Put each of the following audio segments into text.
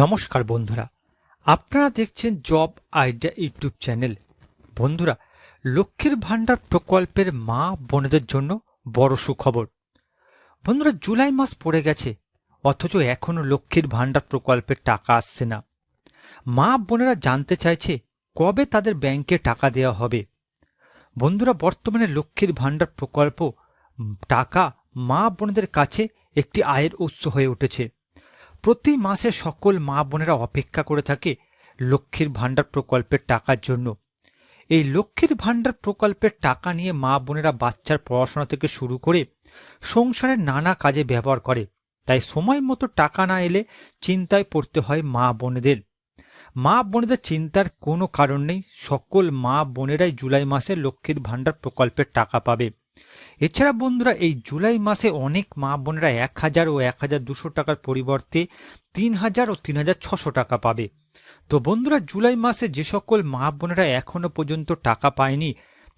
নমস্কার বন্ধুরা, আপনারা দেখছেন জব আইডিয়া ইউটিউব চ্যানেল। বন্ধুরা, লক্ষ্মীর ভাণ্ডার প্রকল্পের মা বোনেদের জন্য বড় সুখবর। বন্ধুরা, জুলাই মাস পড়ে গেছে, অথচ এখনও লক্ষ্মীর ভাণ্ডার প্রকল্পের টাকা আসছে না। মা বোনেরা জানতে চাইছে কবে তাদের ব্যাংকে টাকা দেওয়া হবে। বন্ধুরা, বর্তমানে লক্ষ্মীর ভাণ্ডার প্রকল্প, টাকা মা বোনেদের কাছে একটি আয়ের উৎস হয়ে উঠেছে। প্রতি মাসে সকল মা বোনেরা অপেক্ষা করে থাকে লক্ষ্মীর ভাণ্ডার প্রকল্পের টাকার জন্য। এই লক্ষ্মীর ভাণ্ডার প্রকল্পের টাকা নিয়ে মা বোনেরা বাচ্চার পড়াশোনা থেকে শুরু করে সংসারের নানা কাজে ব্যবহার করে। তাই সময় মতো টাকা না এলে চিন্তায় পড়তে হয় মা বোনেদের। মা বোনেদের চিন্তার কোনো কারণ নেই। সকল মা বোনেরাই জুলাই মাসে লক্ষ্মীর ভাণ্ডার প্রকল্পের টাকা পাবে। এছাড়া বন্ধুরা, এই জুলাই মাসে অনেক মা বোনেরা এক হাজার ও এক হাজার দুশো টাকার পরিবর্তে তিন হাজার ও তিন হাজার ছশো টাকা পাবে। তো বন্ধুরা, জুলাই মাসে যে সকল মা বোনেরা এখনও পর্যন্ত টাকা পায়নি,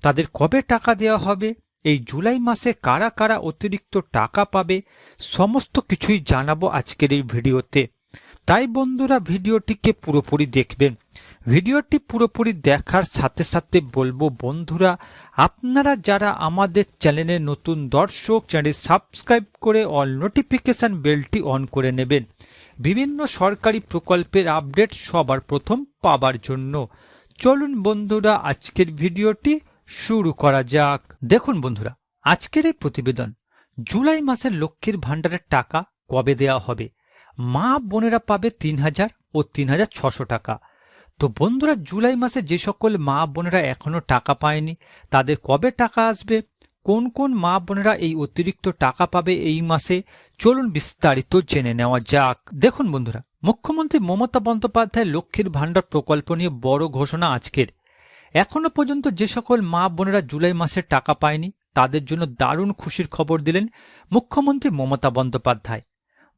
তাদের কবে টাকা দেওয়া হবে? এই জুলাই মাসে কারা কারা অতিরিক্ত টাকা পাবে? সমস্ত কিছুই জানাব আজকের এই ভিডিওতে। তাই বন্ধুরা, ভিডিওটিকে পুরোপুরি দেখবেন। ভিডিওটি পুরোপুরি দেখার সাথে সাথে বলব বন্ধুরা, আপনারা যারা আমাদের চ্যানেলে নতুন দর্শক চ্যানেল সাবস্ক্রাইব করে অল নোটিফিকেশান বেলটি অন করে নেবেন। বিভিন্ন সরকারি প্রকল্পের আপডেট সবার প্রথম পাবার জন্য। চলুন বন্ধুরা, আজকের ভিডিওটি শুরু করা যাক। দেখুন বন্ধুরা, আজকের এই প্রতিবেদন, জুলাই মাসের লক্ষ্মীর ভাণ্ডারের টাকা কবে দেওয়া হবে? মা বোনেরা পাবে তিন হাজার ও তিন হাজার ছশো টাকা। তো বন্ধুরা জুলাই মাসে যে সকল মা বোনেরা এখনও টাকা পায়নি, তাদের কবে টাকা আসবে? কোন কোন মা বোনেরা এই অতিরিক্ত টাকা পাবে এই মাসে? চলুন বিস্তারিত জেনে নেওয়া যাক। দেখুন বন্ধুরা, মুখ্যমন্ত্রী মমতা বন্দ্যোপাধ্যায় লক্ষ্মীর ভাণ্ডার প্রকল্প নিয়ে বড় ঘোষণা আজকের। এখনও পর্যন্ত যে সকল মা বোনেরা জুলাই মাসে টাকা পায়নি, তাদের জন্য দারুণ খুশির খবর দিলেন মুখ্যমন্ত্রী মমতা বন্দ্যোপাধ্যায়।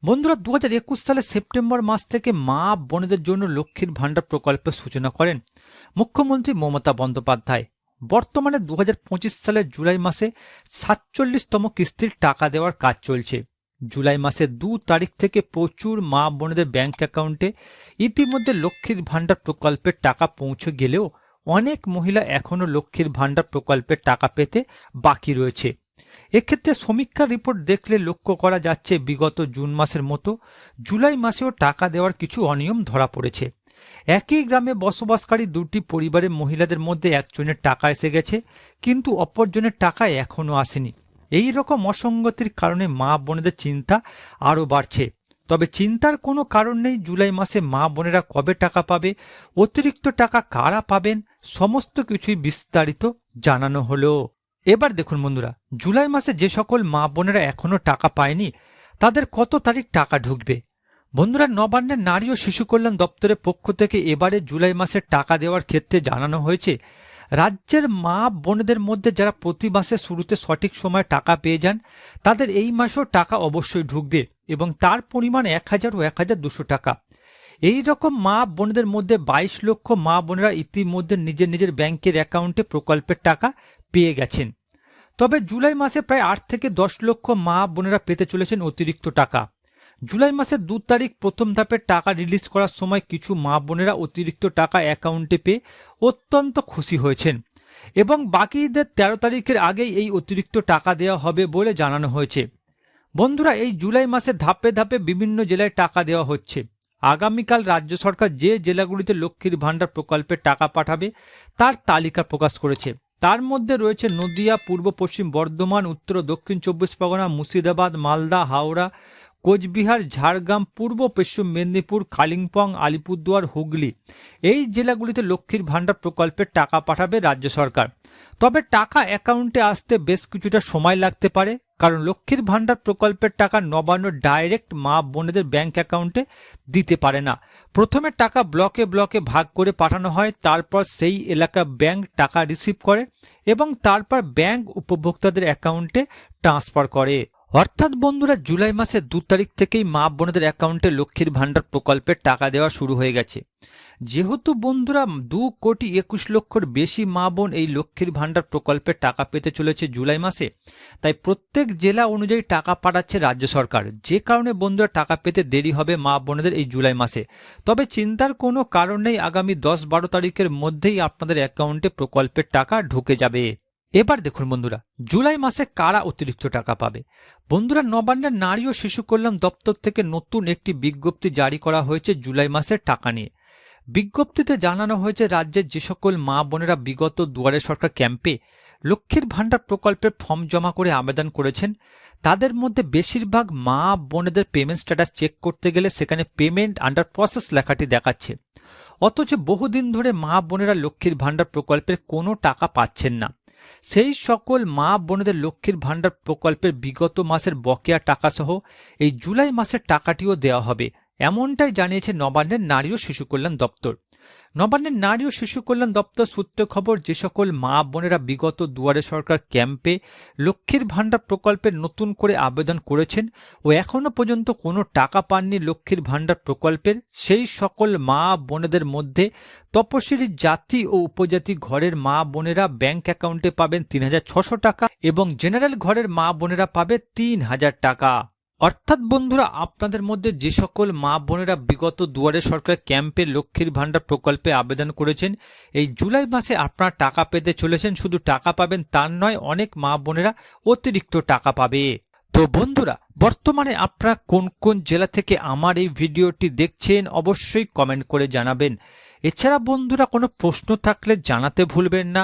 বন্ধুরা দু হাজার একুশ সালের সেপ্টেম্বর মাস থেকে মা বোনেদের জন্য লক্ষ্মীর ভাণ্ডার প্রকল্পের সূচনা করেন মুখ্যমন্ত্রী মমতা বন্দ্যোপাধ্যায়। বর্তমানে দু হাজার পঁচিশ সালের জুলাই মাসে সাতচল্লিশতম কিস্তির টাকা দেওয়ার কাজ চলছে। জুলাই মাসের দু তারিখ থেকে প্রচুর মা বোনেদের ব্যাংক অ্যাকাউন্টে ইতিমধ্যে লক্ষ্মীর ভাণ্ডার প্রকল্পের টাকা পৌঁছে গেলেও অনেক মহিলা এখনও লক্ষ্মীর ভাণ্ডার প্রকল্পের টাকা পেতে বাকি রয়েছে। এক্ষেত্রে সমীক্ষা রিপোর্ট দেখলে লক্ষ্য করা যাচ্ছে বিগত জুন মাসের মতো জুলাই মাসেও টাকা দেওয়ার কিছু অনিয়ম ধরা পড়েছে। একই গ্রামে বসবাসকারী দুটি পরিবারের মহিলাদের মধ্যে একজনের টাকা এসে গেছে, কিন্তু অপরজনের টাকা এখনও আসেনি। এই রকম অসঙ্গতির কারণে মা বোনেদের চিন্তা আরও বাড়ছে। তবে চিন্তার কোনো কারণ নেই জুলাই মাসে মা বোনেরা কবে টাকা পাবে, অতিরিক্ত টাকা কারা পাবেন, সমস্ত কিছুই বিস্তারিত জানানো হলো। এবার দেখুন বন্ধুরা, জুলাই মাসে যে সকল মা বোনেরা এখনও টাকা পায়নি, তাদের কত তারিখ টাকা ঢুকবে? বন্ধুরা নবান্নের নারী ও শিশু কল্যাণ দপ্তরের পক্ষ থেকে এবারে জুলাই মাসে টাকা দেওয়ার ক্ষেত্রে জানানো হয়েছে, রাজ্যের মা বোনদের মধ্যে যারা প্রতি মাসে শুরুতে সঠিক সময়ে টাকা পেয়ে যান, তাদের এই মাসেও টাকা অবশ্যই ঢুকবে এবং তার পরিমাণ এক হাজার ও এক হাজার দুশো টাকা। এই রকম মা বোনদের মধ্যে বাইশ লক্ষ মা বোনেরা ইতিমধ্যে নিজের নিজের ব্যাংকের অ্যাকাউন্টে প্রকল্পের টাকা পেয়ে গেছেন। তবে জুলাই মাসে প্রায় আট থেকে দশ লক্ষ মা বোনেরা পেতে চলেছেন অতিরিক্ত টাকা। জুলাই মাসের দু তারিখ প্রথম ধাপের টাকা রিলিজ করার সময় কিছু মা বোনেরা অতিরিক্ত টাকা অ্যাকাউন্টে পেয়ে অত্যন্ত খুশি হয়েছেন এবং বাকিদের তেরো তারিখের আগেই এই অতিরিক্ত টাকা দেওয়া হবে বলে জানানো হয়েছে। বন্ধুরা, এই জুলাই মাসে ধাপে ধাপে বিভিন্ন জেলায় টাকা দেওয়া হচ্ছে। আগামীকাল রাজ্য সরকার যে জেলাগুলিতে লক্ষ্মীর ভাণ্ডার প্রকল্পের টাকা পাঠাবে, তার তালিকা প্রকাশ করেছে। তার মধ্যে রয়েছে নদিয়া, পূর্ব পশ্চিম বর্ধমান, উত্তর দক্ষিণ চব্বিশ পরগনা, মুর্শিদাবাদ, মালদা, হাওড়া, কোচবিহার, ঝাড়গ্রাম, পূর্ব পশ্চিম মেদিনীপুর, কালিম্পং, আলিপুরদুয়ার, হুগলি। এই জেলাগুলিতে লক্ষ্মীর ভাণ্ডার প্রকল্পের টাকা পাঠাবে রাজ্য সরকার। তবে টাকা অ্যাকাউন্টে আসতে বেশ কিছুটা সময় লাগতে পারে। কারণ লক্ষ্মীর ভাণ্ডার প্রকল্পের টাকা নবান্ন ডাইরেক্ট মা বোনেদের ব্যাংক অ্যাকাউন্টে দিতে পারে না। প্রথমে টাকা ব্লকে ব্লকে ভাগ করে পাঠানো হয়, তারপর সেই এলাকা ব্যাংক টাকা রিসিভ করে এবং তারপর ব্যাংক উপভোক্তাদের অ্যাকাউন্টে ট্রান্সফার করে। অর্থাৎ বন্ধুরা, জুলাই মাসের দু তারিখ থেকেই মা বোনেদের অ্যাকাউন্টে লক্ষ্মীর ভাণ্ডার প্রকল্পের টাকা দেওয়া শুরু হয়ে গেছে। যেহেতু বন্ধুরা, দু কোটি একুশ লক্ষর বেশি মা বোন এই লক্ষ্মীর ভাণ্ডার প্রকল্পের টাকা পেতে চলেছে জুলাই মাসে, তাই প্রত্যেক জেলা অনুযায়ী টাকা পাঠাচ্ছে রাজ্য সরকার। যে কারণে বন্ধুরা, টাকা পেতে দেরি হবে মা বোনেদের এই জুলাই মাসে। তবে চিন্তার কোনো কারণ নেই, আগামী দশ বারো তারিখের মধ্যেই আপনাদের অ্যাকাউন্টে প্রকল্পের টাকা ঢুকে যাবে। এবার দেখুন বন্ধুরা, জুলাই মাসে কারা অতিরিক্ত টাকা পাবে? বন্ধুরা, নবান্নের নারী ও শিশু কল্যাণ দপ্তর থেকে নতুন একটি বিজ্ঞপ্তি জারি করা হয়েছে জুলাই মাসের টাকা নিয়ে। বিজ্ঞপ্তিতে জানানো হয়েছে, রাজ্যের যে সকল মা বোনেরা বিগত দুয়ারে সরকার ক্যাম্পে লক্ষ্মীর ভাণ্ডার প্রকল্পের ফর্ম জমা করে আবেদন করেছেন, তাদের মধ্যে বেশিরভাগ মা বোনেদের পেমেন্ট স্ট্যাটাস চেক করতে গেলে সেখানে পেমেন্ট আন্ডার প্রসেস লেখাটি দেখাচ্ছে। অথচ বহুদিন ধরে মা বোনেরা লক্ষ্মীর ভাণ্ডার প্রকল্পের কোনো টাকা পাচ্ছেন না। সেই সকল মা বোনদের লক্ষ্মীর ভাণ্ডার প্রকল্পের বিগত মাসের বকেয়া টাকা সহ এই জুলাই মাসের টাকাটিও দেওয়া হবে, এমনটাই জানিয়েছে নবান্নের নারী ও শিশু কল্যাণ দপ্তর। নবান্নের নারী ও শিশু কল্যাণ দপ্তর সূত্রে খবর, যে সকল মা বোনেরা বিগত দুয়ারে সরকার ক্যাম্পে লক্ষ্মীর ভাণ্ডার প্রকল্পে নতুন করে আবেদন করেছেন ও এখনও পর্যন্ত কোনো টাকা পাননি লক্ষ্মীর ভাণ্ডার প্রকল্পের, সেই সকল মা বোনেদের মধ্যে তপশিলি জাতি ও উপজাতি ঘরের মা বোনেরা ব্যাংক অ্যাকাউন্টে পাবেন তিন টাকা এবং জেনারেল ঘরের মা বোনেরা পাবে তিন হাজার টাকা। অর্থাৎ বন্ধুরা, আপনাদের মধ্যে যে সকল মা বোনেরা বিগত দুয়ারে সরকার ক্যাম্পে লক্ষ্মীর ভাণ্ডার প্রকল্পে আবেদন করেছেন, এই জুলাই মাসে আপনারা টাকা পেতে চলেছেন। শুধু টাকা পাবেন তার নয়, অনেক মা বোনেরা অতিরিক্ত টাকা পাবে। তো বন্ধুরা, বর্তমানে আপনারা কোন কোন জেলা থেকে আমার এই ভিডিওটি দেখছেন অবশ্যই কমেন্ট করে জানাবেন। এছাড়া বন্ধুরা, কোনো প্রশ্ন থাকলে জানাতে ভুলবেন না।